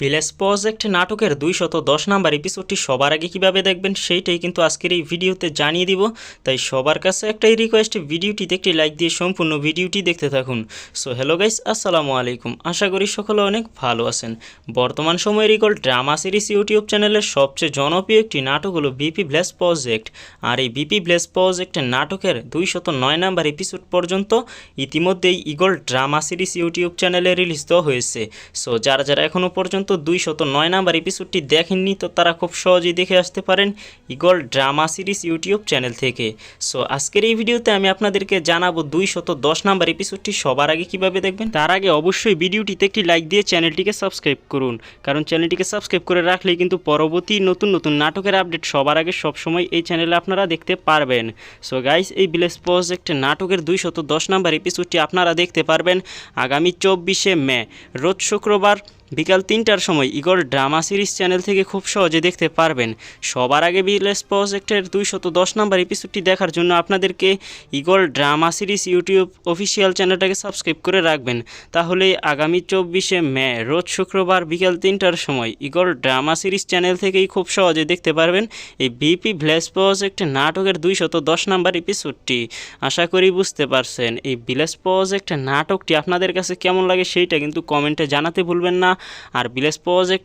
Village project নাটকের দুইশত দশ নাম্বার এপিসোডটি সবার আগে কীভাবে দেখবেন সেইটাই কিন্তু আজকের এই ভিডিওতে জানিয়ে দিব। তাই সবার কাছে একটাই রিকোয়েস্ট ভিডিওটিতে একটি লাইক দিয়ে সম্পূর্ণ ভিডিওটি দেখতে থাকুন। সো হ্যালো গাইস আসসালামু আলাইকুম। আশা করি সকলে অনেক ভালো আছেন। বর্তমান সময়ের ইগল ড্রামা সিরিজ ইউটিউব চ্যানেলের সবচেয়ে জনপ্রিয় একটি নাটক হলো বিপি ব্লেস প্রজেক্ট আর এই বিপি ব্লেস প্রজেক্টের নাটকের দুইশত নয় নাম্বার এপিসোড পর্যন্ত ইতিমধ্যেই ইগল ড্রামা সিরিজ ইউটিউব চ্যানেলে রিলিজ দেওয়া হয়েছে। সো যারা যারা এখনও পর্যন্ত দুইশত নয় নাম্বার এপিসোডটি দেখেননি, তো তারা খুব সহজেই দেখে আসতে পারেন eagle drama series YouTube channel থেকে। সো আজকের এই ভিডিওতে আমি আপনাদেরকে জানাব দুইশত দশ নাম্বার এপিসোডটি সবার আগে কীভাবে দেখবেন। তার আগে অবশ্যই ভিডিওটিতে একটি লাইক দিয়ে চ্যানেলটিকে সাবস্ক্রাইব করুন, কারণ চ্যানেলটিকে সাবস্ক্রাইব করে রাখলেই কিন্তু পরবর্তী নতুন নতুন নাটকের আপডেট সবার আগে সবসময় এই চ্যানেলে আপনারা দেখতে পারবেন। সো গাইস এই ভিলেজ প্রজেক্ট নাটকের দুইশত দশ নাম্বার এপিসোডটি আপনারা দেখতে পারবেন আগামী চব্বিশে মে, রোজ শুক্রবার বিকাল তিনটার সময় ইগল ড্রামা সিরিজ চ্যানেল থেকে খুব সহজে দেখতে পারবেন। সবার আগে ভিলেজ প্রজেক্টের দুইশত দশ নাম্বার এপিসোডটি দেখার জন্য আপনাদেরকে eagle drama series YouTube official চ্যানেলটাকে সাবস্ক্রাইব করে রাখবেন। তাহলে আগামী চব্বিশে মে, রোজ শুক্রবার বিকাল তিনটার সময় ইগল ড্রামা সিরিজ চ্যানেল থেকেই খুব সহজে দেখতে পারবেন এই বিপি ভিলেজ প্রজেক্ট নাটকের দুইশত দশ নাম্বার এপিসোডটি আশা করি বুঝতে পারছেন। এই ভিলেজ প্রজেক্ট নাটকটি আপনাদের কাছে কেমন লাগে সেইটা কিন্তু কমেন্টে জানাতে ভুলবেন না। আর ভিলেজ প্রজেক্ট